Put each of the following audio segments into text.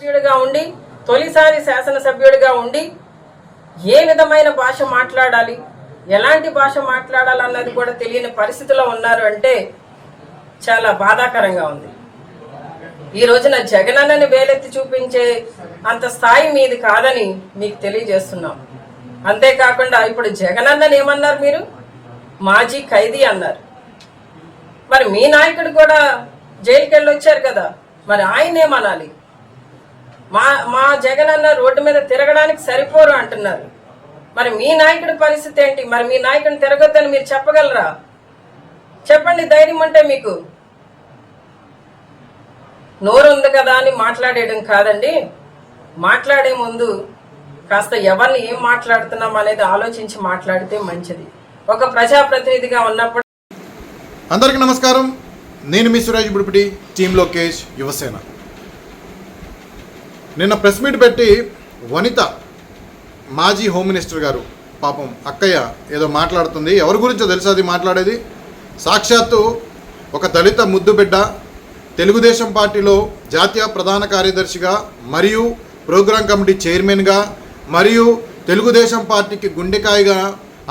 సభ్యుడిగా ఉండి తొలిసారి శాసనసభ్యుడిగా ఉండి ఏ విధమైన భాష మాట్లాడాలి ఎలాంటి భాష మాట్లాడాలన్నది కూడా తెలియని పరిస్థితిలో ఉన్నారు అంటే చాలా బాధాకరంగా ఉంది. ఈ రోజున జగనన్నని వేలెత్తి చూపించే అంత స్థాయి మీది కాదని మీకు తెలియజేస్తున్నాం. అంతేకాకుండా ఇప్పుడు జగనన్నని ఏమన్నారు మీరు? మాజీ ఖైదీ అన్నారు. మరి మీ నాయకుడు కూడా జైలుకి వెళ్ళి వచ్చారు కదా మరి ఆయన ఏమనాలి మా మా జగన్ అన్న రోడ్డు మీద తిరగడానికి సరిపోరు అంటున్నారు. మరి మీ నాయకుడి పరిస్థితి ఏంటి? మరి మీ నాయకుడిని తిరగొద్దని మీరు చెప్పగలరా? చెప్పండి ధైర్యం అంటే మీకు. నోరు ఉంది కదా అని మాట్లాడేయడం కాదండి. మాట్లాడే ముందు కాస్త ఎవరిని ఏం మాట్లాడుతున్నాం అనేది ఆలోచించి మాట్లాడితే మంచిది. ఒక ప్రజాప్రతినిధిగా ఉన్నప్పుడు అందరికీ నమస్కారం. నేను మీ సురేష్ బుడిపిటి టీమ్ లోకేష్ యువసేన. నిన్న ప్రెస్ మీట్ పెట్టి వనిత మాజీ హోమ్ మినిస్టర్ గారు పాపం అక్కయ్య ఏదో మాట్లాడుతుంది. ఎవరి గురించో తెలుసా అది మాట్లాడేది? సాక్షాత్తు ఒక దళిత ముద్దు బిడ్డ తెలుగుదేశం పార్టీలో జాతీయ ప్రధాన కార్యదర్శిగా మరియు ప్రోగ్రాం కమిటీ చైర్మన్గా మరియు తెలుగుదేశం పార్టీకి గుండెకాయగా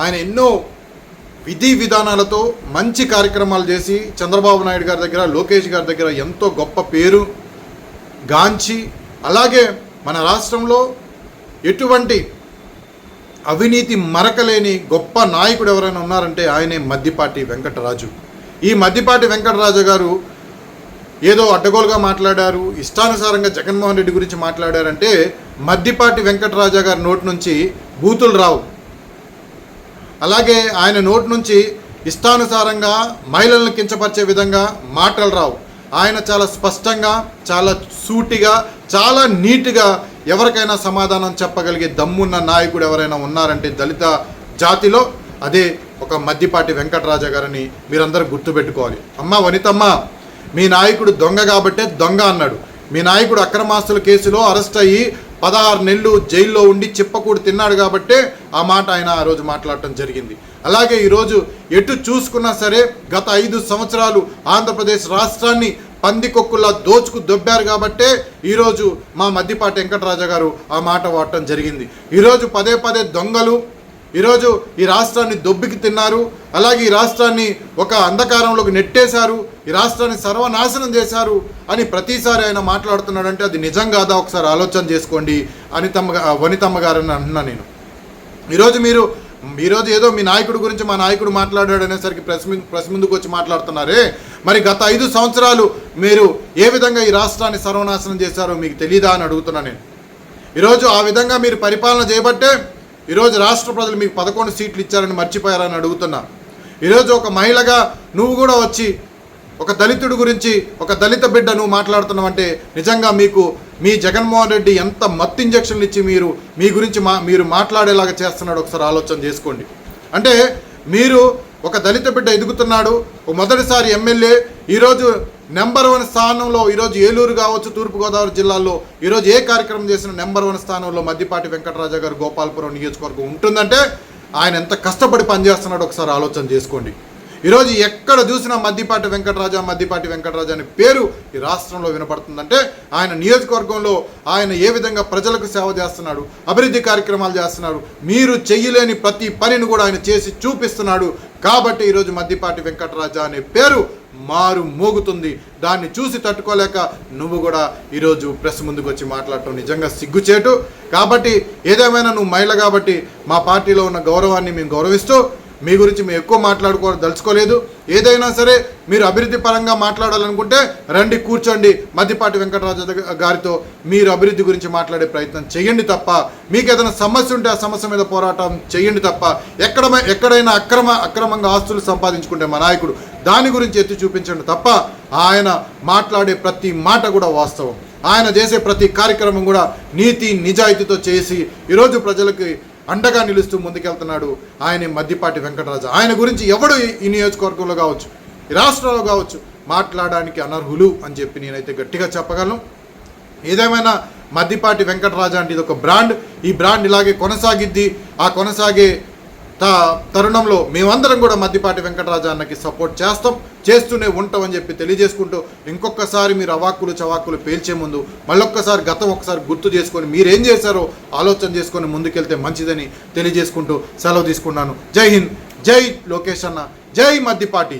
ఆయన ఎన్నో విధి విధానాలతో మంచి కార్యక్రమాలు చేసి చంద్రబాబు నాయుడు గారి దగ్గర లోకేష్ గారి దగ్గర ఎంతో గొప్ప పేరు గాంచి అలాగే మన రాష్ట్రంలో ఎటువంటి అవినీతి మరకలేని గొప్ప నాయకుడు ఎవరైనా ఉన్నారంటే ఆయనే మద్దిపాటి వెంకటరాజు. ఈ మద్దిపాటి వెంకటరాజు గారు ఏదో అడ్డగోలుగా మాట్లాడారు ఇష్టానుసారంగా జగన్మోహన్ రెడ్డి గురించి మాట్లాడారంటే మద్దిపాటి వెంకటరాజా గారి నోటి నుంచి బూతులు రావు. అలాగే ఆయన నోటి నుంచి ఇష్టానుసారంగా మహిళలను కించపరిచే విధంగా మాటలు రావు. ఆయన చాలా స్పష్టంగా చాలా సూటిగా చాలా నీట్గా ఎవరికైనా సమాధానం చెప్పగలిగే దమ్మున్న నాయకుడు ఎవరైనా ఉన్నారంటే దళిత జాతిలో అదే ఒక మద్దిపాటి వెంకటరాజా గారని మీరందరూ గుర్తుపెట్టుకోవాలి. అమ్మ వనితమ్మ మీ నాయకుడు దొంగ కాబట్టే దొంగ అన్నాడు. మీ నాయకుడు అక్రమాస్తుల కేసులో అరెస్ట్ అయ్యి పదహారు నెలలు జైల్లో ఉండి చిప్పకూడు తిన్నాడు కాబట్టే ఆ మాట ఆయన ఆ రోజు మాట్లాడటం జరిగింది. అలాగే ఈరోజు ఎటు చూసుకున్నా సరే గత ఐదు సంవత్సరాలు ఆంధ్రప్రదేశ్ రాష్ట్రాన్ని పందికొక్కులా దోచుకు దొబ్బారు కాబట్టే ఈరోజు మా మద్దిపాటి వెంకటరాజా గారు ఆ మాట వాడటం జరిగింది. ఈరోజు పదే పదే దొంగలు ఈరోజు ఈ రాష్ట్రాన్ని దొబ్బికి తిన్నారు అలాగే ఈ రాష్ట్రాన్ని ఒక అంధకారంలోకి నెట్టేశారు ఈ రాష్ట్రాన్ని సర్వనాశనం చేశారు అని ప్రతిసారి ఆయన మాట్లాడుతున్నాడంటే అది నిజం కాదా? ఒకసారి ఆలోచన చేసుకోండి. అనితమ్మ వనితమ్మ గారని అంటున్నా నేను. ఈరోజు మీరు ఈరోజు ఏదో మీ నాయకుడి గురించి మా నాయకుడు మాట్లాడాడు అనేసరికి ప్రెస్ ప్రెస్ ముందుకు వచ్చి మాట్లాడుతున్నారే? మరి గత ఐదు సంవత్సరాలు మీరు ఏ విధంగా ఈ రాష్ట్రాన్ని సర్వనాశనం చేశారో మీకు తెలీదా అని అడుగుతున్నా నేను. ఈరోజు ఆ విధంగా మీరు పరిపాలన చేయబట్టే ఈరోజు రాష్ట్ర ప్రజలు మీకు పదకొండు సీట్లు ఇచ్చారని మర్చిపోయారని అడుగుతున్నా. ఈరోజు ఒక మహిళగా నువ్వు కూడా వచ్చి ఒక దళితుడి గురించి ఒక దళిత బిడ్డ నువ్వు మాట్లాడుతున్నావు అంటే నిజంగా మీకు మీ జగన్మోహన్ రెడ్డి ఎంత మత్తు ఇంజక్షన్లు ఇచ్చి మీరు మీ గురించి మా మీరు మాట్లాడేలాగా చేస్తున్నాడు ఒకసారి ఆలోచన చేసుకోండి. అంటే మీరు ఒక దళిత బిడ్డ ఎదుగుతున్నాడు ఒక మొదటిసారి ఎమ్మెల్యే ఈరోజు నెంబర్ వన్ స్థానంలో ఈరోజు ఏలూరు కావచ్చు తూర్పుగోదావరి జిల్లాలో ఈరోజు ఏ కార్యక్రమం చేసిన నెంబర్ వన్ స్థానంలో మద్దిపాటి వెంకటరాజా గారు గోపాలపురం నియోజకవర్గం ఉంటుందంటే ఆయన ఎంత కష్టపడి పనిచేస్తున్నాడో ఒకసారి ఆలోచన చేసుకోండి. ఈరోజు ఎక్కడ చూసినా మద్దిపాటి వెంకటరాజా మద్దిపాటి వెంకటరాజా అనే పేరు ఈ రాష్ట్రంలో వినపడుతుందంటే ఆయన నియోజకవర్గంలో ఆయన ఏ విధంగా ప్రజలకు సేవ చేస్తున్నాడు అభివృద్ధి కార్యక్రమాలు చేస్తున్నాడు మీరు చెయ్యలేని ప్రతి పనిని కూడా ఆయన చేసి చూపిస్తున్నాడు. కాబట్టి ఈరోజు మద్దిపాటి వెంకటరాజా అనే పేరు మారు మోగుతుంది. దాన్ని చూసి తట్టుకోలేక నువ్వు కూడా ఈరోజు ప్రెస్ ముందుకు వచ్చి మాట్లాడటం నిజంగా సిగ్గుచేటు. కాబట్టి ఏదేమైనా నువ్వు మహిళ కాబట్టి మా పార్టీలో ఉన్న గౌరవాన్ని మేము గౌరవిస్తూ మీ గురించి మేము ఎక్కువ మాట్లాడుకో దలుచుకోలేదు. ఏదైనా సరే మీరు అభివృద్ధి పరంగా మాట్లాడాలనుకుంటే రండి కూర్చోండి. మద్దిపాటి వెంకటరాజు గారితో మీరు అభివృద్ధి గురించి మాట్లాడే ప్రయత్నం చేయండి తప్ప మీకు ఏదైనా సమస్య ఉంటే ఆ సమస్య మీద పోరాటం చేయండి తప్ప ఎక్కడ ఎక్కడైనా అక్రమ అక్రమంగా ఆస్తులు సంపాదించుకుంటే మా నాయకుడు దాని గురించి ఎత్తి చూపించండి తప్ప ఆయన మాట్లాడే ప్రతి మాట కూడా వాస్తవం. ఆయన చేసే ప్రతి కార్యక్రమం కూడా నీతి నిజాయితీతో చేసి ఈరోజు ప్రజలకి అండగా నిలుస్తూ ముందుకెళ్తున్నాడు ఆయన మద్దిపాటి వెంకటరాజు. ఆయన గురించి ఎవడు ఈ- నియోజకవర్గంలో కావచ్చు ఈ రాష్ట్రంలో కావచ్చు మాట్లాడడానికి అనర్హులు అని చెప్పి నేనైతే గట్టిగా చెప్పగలను. ఏదేమైనా మద్దిపాటి వెంకటరాజు అంటే ఇది ఒక బ్రాండ్. ఈ బ్రాండ్ ఇలాగే కొనసాగిద్ది. ఆ కొనసాగే తరుణంలో మేమందరం కూడా మద్దిపాటి వెంకటరాజు అన్నకి సపోర్ట్ చేస్తాం చేస్తూనే ఉంటాం అని చెప్పి తెలియజేసుకుంటూ ఇంకొకసారి మీరు అవాక్కులు చవాక్కులు పేల్చే ముందు మళ్ళొక్కసారి గతం ఒకసారి గుర్తు చేసుకొని మీరేం చేశారో ఆలోచన చేసుకొని ముందుకెళ్తే మంచిదని తెలియజేసుకుంటూ సెలవు తీసుకున్నాను. జై హింద్ జై లోకేష్ అన్న జై మద్దిపాటి.